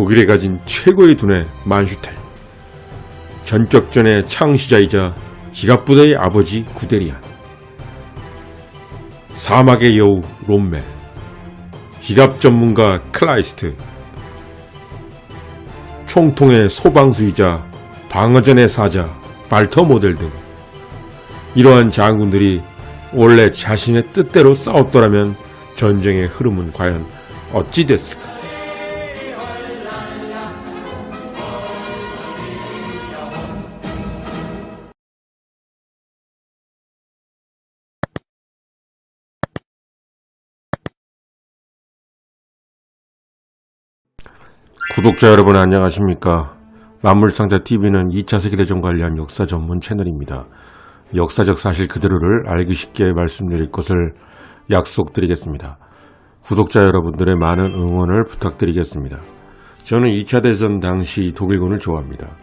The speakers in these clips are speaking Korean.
독일에 가진 최고의 두뇌 만슈텔. 전격전의 창시자이자 기갑부대의 아버지 구데리안. 사막의 여우 롬멜. 기갑 전문가 클라이스트. 총통의 소방수이자 방어전의 사자 발터 모델 등 이러한 장군들이 원래 자신의 뜻대로 싸웠더라면 전쟁의 흐름은 과연 어찌 됐을까? 구독자 여러분 안녕하십니까? 만물상자TV는 2차 세계대전 관련 역사 전문 채널입니다. 역사적 사실 그대로를 알기 쉽게 말씀드릴 것을 약속드리겠습니다. 구독자 여러분들의 많은 응원을 부탁드리겠습니다. 저는 2차 대전 당시 독일군을 좋아합니다.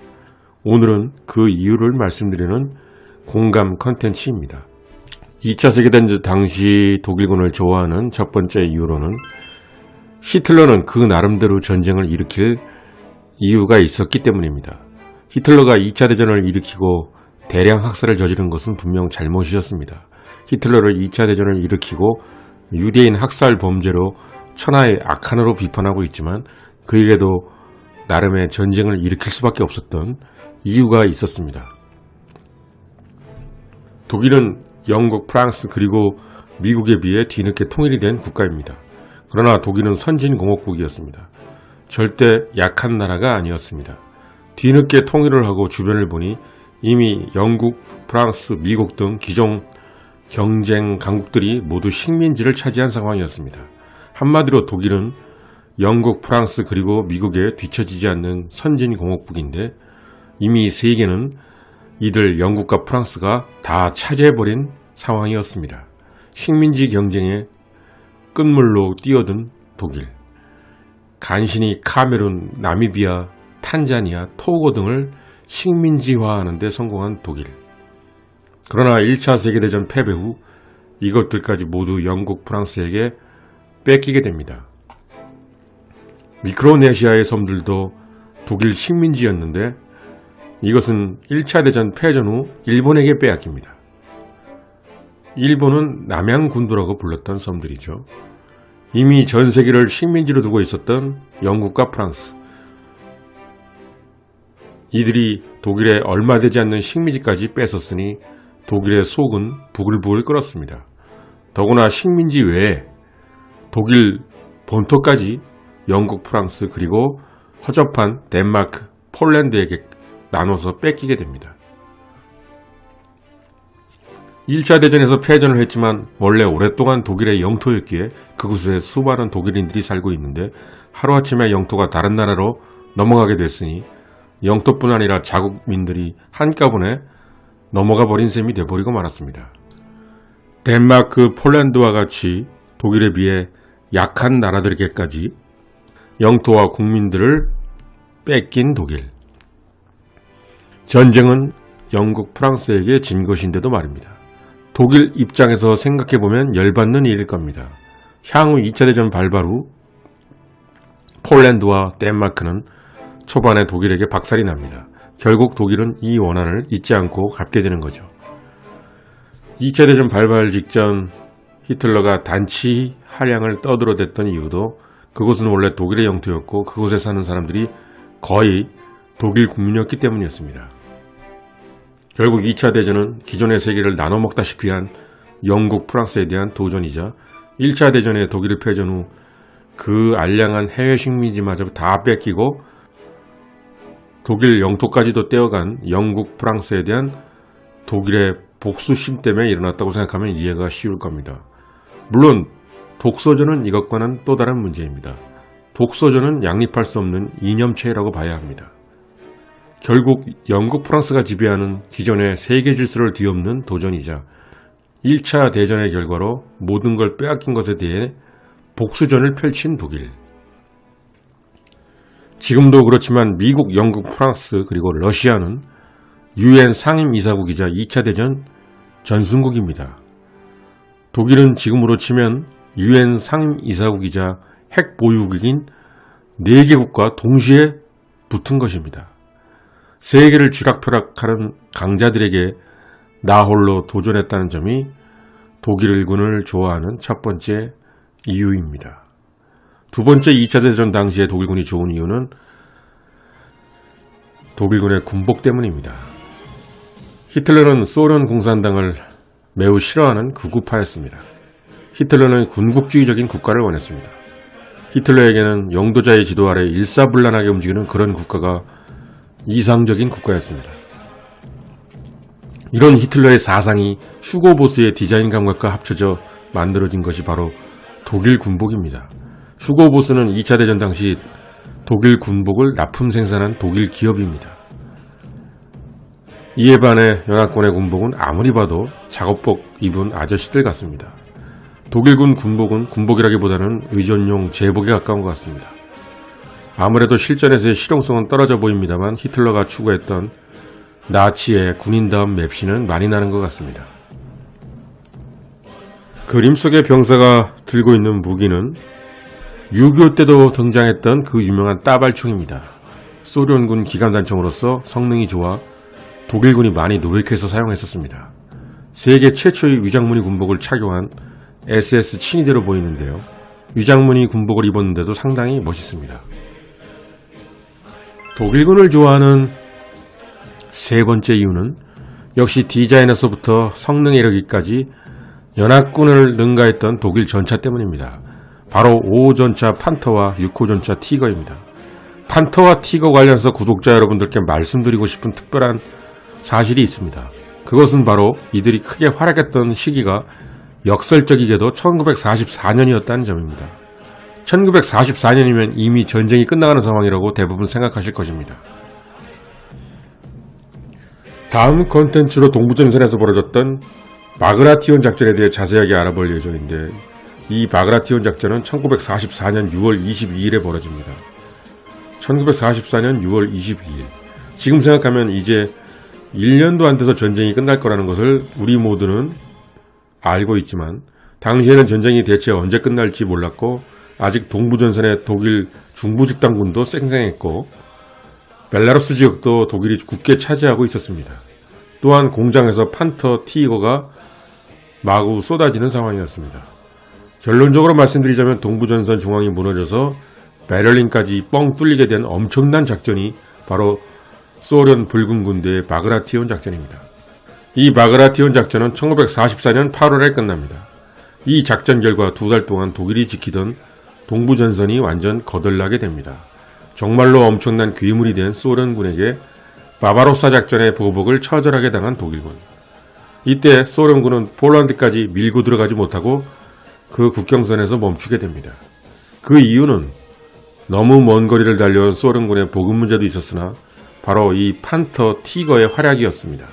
오늘은 그 이유를 말씀드리는 공감 컨텐츠입니다. 2차 세계대전 당시 독일군을 좋아하는 첫 번째 이유로는 히틀러는 그 나름대로 전쟁을 일으킬 이유가 있었기 때문입니다. 히틀러가 2차 대전을 일으키고 대량 학살을 저지른 것은 분명 잘못이었습니다. 히틀러를 2차 대전을 일으키고 유대인 학살 범죄로 천하의 악한으로 비판하고 있지만 그에게도 나름의 전쟁을 일으킬 수밖에 없었던 이유가 있었습니다. 독일은 영국, 프랑스 그리고 미국에 비해 뒤늦게 통일이 된 국가입니다. 그러나 독일은 선진공업국이었습니다. 절대 약한 나라가 아니었습니다. 뒤늦게 통일을 하고 주변을 보니 이미 영국, 프랑스, 미국 등 기존 경쟁 강국들이 모두 식민지를 차지한 상황이었습니다. 한마디로 독일은 영국, 프랑스 그리고 미국에 뒤처지지 않는 선진공업국인데 이미 세계는 이들 영국과 프랑스가 다 차지해버린 상황이었습니다. 식민지 경쟁에 끝물로 뛰어든 독일. 간신히 카메룬, 나미비아, 탄자니아, 토고 등을 식민지화하는 데 성공한 독일. 그러나 1차 세계대전 패배 후 이것들까지 모두 영국, 프랑스에게 뺏기게 됩니다. 미크로네시아의 섬들도 독일 식민지였는데 이것은 1차 대전 패전 후 일본에게 빼앗깁니다. 일본은 남양군도라고 불렀던 섬들이죠. 이미 전 세계를 식민지로 두고 있었던 영국과 프랑스. 이들이 독일에 얼마 되지 않는 식민지까지 뺏었으니 독일의 속은 부글부글 끓었습니다. 더구나 식민지 외에 독일 본토까지 영국, 프랑스 그리고 허접한 덴마크, 폴란드에게 나눠서 뺏기게 됩니다. 1차 대전에서 패전을 했지만 원래 오랫동안 독일의 영토였기에 그곳에 수많은 독일인들이 살고 있는데 하루아침에 영토가 다른 나라로 넘어가게 됐으니 영토뿐 아니라 자국민들이 한꺼번에 넘어가 버린 셈이 돼버리고 말았습니다. 덴마크, 폴란드와 같이 독일에 비해 약한 나라들에게까지 영토와 국민들을 뺏긴 독일. 전쟁은 영국, 프랑스에게 진 것인데도 말입니다. 독일 입장에서 생각해보면 열받는 일일 겁니다. 향후 2차 대전 발발 후 폴란드와 덴마크는 초반에 독일에게 박살이 납니다. 결국 독일은 이 원한을 잊지 않고 갚게 되는 거죠. 2차 대전 발발 직전 히틀러가 단치 한량을 떠들어댔던 이유도 그곳은 원래 독일의 영토였고 그곳에 사는 사람들이 거의 독일 국민이었기 때문이었습니다. 결국 2차 대전은 기존의 세계를 나눠 먹다시피 한 영국, 프랑스에 대한 도전이자 1차 대전의 독일 패전 후 그 알량한 해외 식민지마저 다 뺏기고 독일 영토까지도 떼어간 영국, 프랑스에 대한 독일의 복수심 때문에 일어났다고 생각하면 이해가 쉬울 겁니다. 물론 독소전은 이것과는 또 다른 문제입니다. 독소전은 양립할 수 없는 이념체라고 봐야 합니다. 결국 영국, 프랑스가 지배하는 기존의 세계 질서를 뒤엎는 도전이자 1차 대전의 결과로 모든 걸 빼앗긴 것에 대해 복수전을 펼친 독일. 지금도 그렇지만 미국, 영국, 프랑스 그리고 러시아는 유엔 상임이사국이자 2차 대전 전승국입니다. 독일은 지금으로 치면 유엔 상임이사국이자 핵 보유국인 4개국과 동시에 붙은 것입니다. 세계를 쥐락펴락하는 강자들에게 나 홀로 도전했다는 점이 독일군을 좋아하는 첫 번째 이유입니다. 두 번째 2차 대전 당시에 독일군이 좋은 이유는 독일군의 군복 때문입니다. 히틀러는 소련 공산당을 매우 싫어하는 극우파였습니다. 히틀러는 군국주의적인 국가를 원했습니다. 히틀러에게는 영도자의 지도 아래 일사불란하게 움직이는 그런 국가가 이상적인 국가였습니다. 이런 히틀러의 사상이 휴고 보스의 디자인 감각과 합쳐져 만들어진 것이 바로 독일 군복입니다. 휴고 보스는 2차 대전 당시 독일 군복을 납품 생산한 독일 기업입니다. 이에 반해 연합군의 군복은 아무리 봐도 작업복 입은 아저씨들 같습니다. 독일군 군복은 군복이라기보다는 의전용 제복에 가까운 것 같습니다. 아무래도 실전에서의 실용성은 떨어져 보입니다만 히틀러가 추구했던 나치의 군인다운 맵시는 많이 나는 것 같습니다. 그림 속의 병사가 들고 있는 무기는 6.25 때도 등장했던 그 유명한 따발총입니다. 소련군 기관단총으로서 성능이 좋아 독일군이 많이 노력해서 사용했었습니다. 세계 최초의 위장무늬 군복을 착용한 SS 친위대로 보이는데요. 위장무늬 군복을 입었는데도 상당히 멋있습니다. 독일군을 좋아하는 세 번째 이유는 역시 디자인에서부터 성능에 이르기까지 연합군을 능가했던 독일 전차 때문입니다. 바로 5호 전차 판터와 6호 전차 티거입니다. 판터와 티거 관련해서 구독자 여러분들께 말씀드리고 싶은 특별한 사실이 있습니다. 그것은 바로 이들이 크게 활약했던 시기가 역설적이게도 1944년이었다는 점입니다. 1944년이면 이미 전쟁이 끝나가는 상황이라고 대부분 생각하실 것입니다. 다음 컨텐츠로 동부전선에서 벌어졌던 마그라티온 작전에 대해 자세하게 알아볼 예정인데 이 마그라티온 작전은 1944년 6월 22일에 벌어집니다. 1944년 6월 22일. 지금 생각하면 이제 1년도 안 돼서 전쟁이 끝날 거라는 것을 우리 모두는 알고 있지만 당시에는 전쟁이 대체 언제 끝날지 몰랐고 아직 동부전선의 독일 중부집단군도 쌩쌩했고 벨라루스 지역도 독일이 굳게 차지하고 있었습니다. 또한 공장에서 판터 티거가 마구 쏟아지는 상황이었습니다. 결론적으로 말씀드리자면 동부전선 중앙이 무너져서 베를린까지 뻥 뚫리게 된 엄청난 작전이 바로 소련 붉은 군대의 바그라티온 작전입니다. 이 바그라티온 작전은 1944년 8월에 끝납니다. 이 작전 결과 두 달 동안 독일이 지키던 동부전선이 완전 거덜나게 됩니다. 정말로 엄청난 괴물이 된 소련군에게 바바로사 작전의 보복을 처절하게 당한 독일군. 이때 소련군은 폴란드까지 밀고 들어가지 못하고 그 국경선에서 멈추게 됩니다. 그 이유는 너무 먼 거리를 달려온 소련군의 보급 문제도 있었으나 바로 이 판터 티거의 활약이었습니다.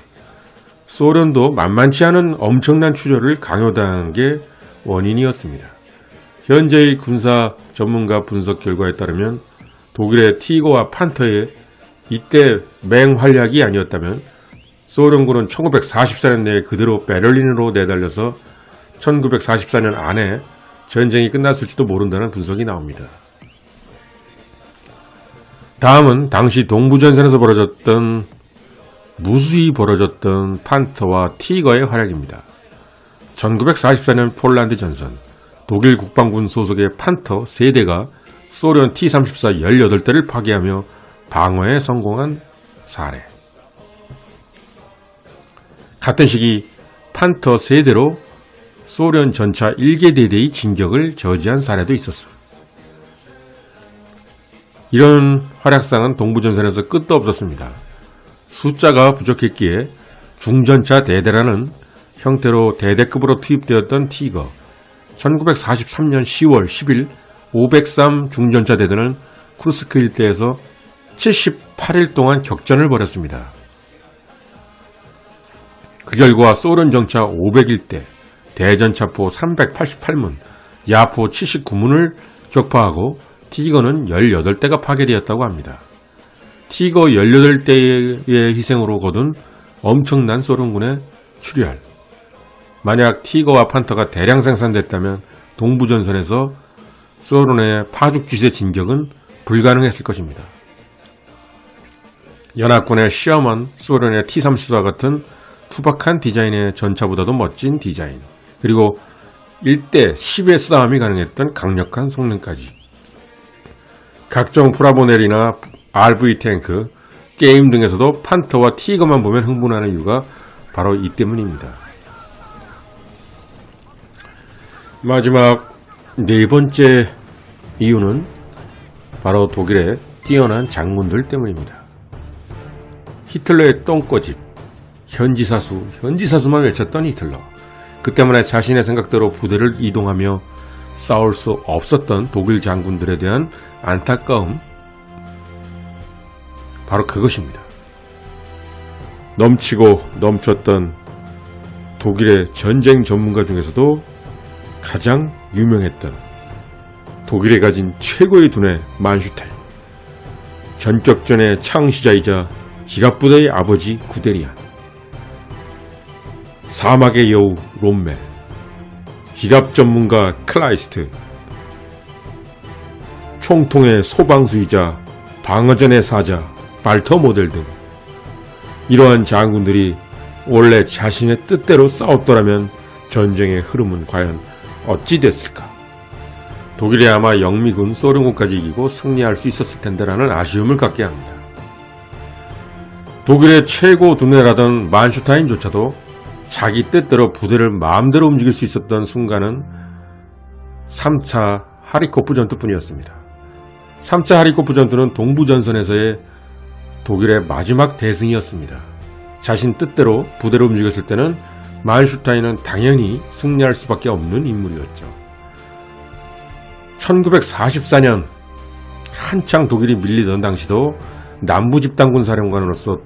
소련도 만만치 않은 엄청난 출혈을 강요당한 게 원인이었습니다. 현재의 군사 전문가 분석 결과에 따르면 독일의 티거와 판터의 이때 맹활약이 아니었다면 소련군은 1944년 내에 그대로 베를린으로 내달려서 1944년 안에 전쟁이 끝났을지도 모른다는 분석이 나옵니다. 다음은 당시 동부전선에서 벌어졌던 무수히 벌어졌던 판터와 티거의 활약입니다. 1944년 폴란드 전선 독일 국방군 소속의 판터 3대가 소련 T-34 18대를 파괴하며 방어에 성공한 사례. 같은 시기 판터 3대로 소련 전차 1개 대대의 진격을 저지한 사례도 있었어. 이런 활약상은 동부전선에서 끝도 없었습니다. 숫자가 부족했기에 중전차 대대라는 형태로 대대급으로 투입되었던 티거 1943년 10월 10일 503 중전차 대대는 쿠르스크 일대에서 78일 동안 격전을 벌였습니다. 그 결과 소련 정차 501대, 대전차포 388문, 야포 79문을 격파하고 티거는 18대가 파괴되었다고 합니다. 티거 18대의 희생으로 거둔 엄청난 소련군의 출혈. 만약 티거와 판터가 대량 생산됐다면 동부전선에서 소련의 파죽지세 진격은 불가능했을 것입니다. 연합군의 시험한 소련의 T-34와 같은 투박한 디자인의 전차보다도 멋진 디자인, 그리고 1대 10의 싸움이 가능했던 강력한 성능까지. 각종 프라보넬이나 RV 탱크, 게임 등에서도 판터와 티거만 보면 흥분하는 이유가 바로 이 때문입니다. 마지막 네 번째 이유는 바로 독일의 뛰어난 장군들 때문입니다. 히틀러의 똥꼬집, 현지사수, 현지사수만 외쳤던 히틀러. 그 때문에 자신의 생각대로 부대를 이동하며 싸울 수 없었던 독일 장군들에 대한 안타까움, 바로 그것입니다. 넘치고 넘쳤던 독일의 전쟁 전문가 중에서도 가장 유명했던 독일에 가진 최고의 두뇌 만슈타인 전격전의 창시자이자 기갑부대의 아버지 구데리안. 사막의 여우 롬멜 기갑 전문가 클라이스트. 총통의 소방수이자 방어전의 사자 발터 모델 등. 이러한 장군들이 원래 자신의 뜻대로 싸웠더라면 전쟁의 흐름은 과연 어찌 됐을까? 독일이 아마 영미군 소련군까지 이기고 승리할 수 있었을 텐데라는 아쉬움을 갖게 합니다. 독일의 최고 두뇌라던 만슈타인조차도 자기 뜻대로 부대를 마음대로 움직일 수 있었던 순간은 3차 하리코프 전투뿐이었습니다. 3차 하리코프 전투는 동부전선에서의 독일의 마지막 대승이었습니다. 자신 뜻대로 부대를 움직였을 때는 만슈타인은 당연히 승리할 수밖에 없는 인물이었죠. 1944년 한창 독일이 밀리던 당시도 남부 집단군 사령관으로서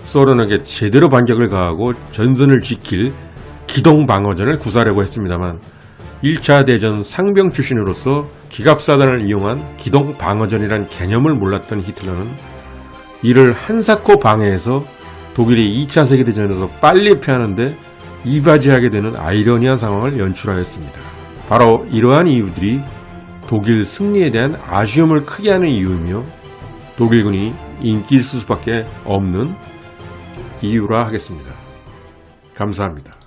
소련에게 제대로 반격을 가하고 전선을 지킬 기동 방어전을 구사하려고 했습니다만 1차 대전 상병 출신으로서 기갑사단을 이용한 기동 방어전이란 개념을 몰랐던 히틀러는 이를 한사코 방해해서 독일이 2차 세계대전에서 빨리 패하는데 이바지하게 되는 아이러니한 상황을 연출하였습니다. 바로 이러한 이유들이 독일 승리에 대한 아쉬움을 크게 하는 이유이며 독일군이 인기 있을 수밖에 없는 이유라 하겠습니다. 감사합니다.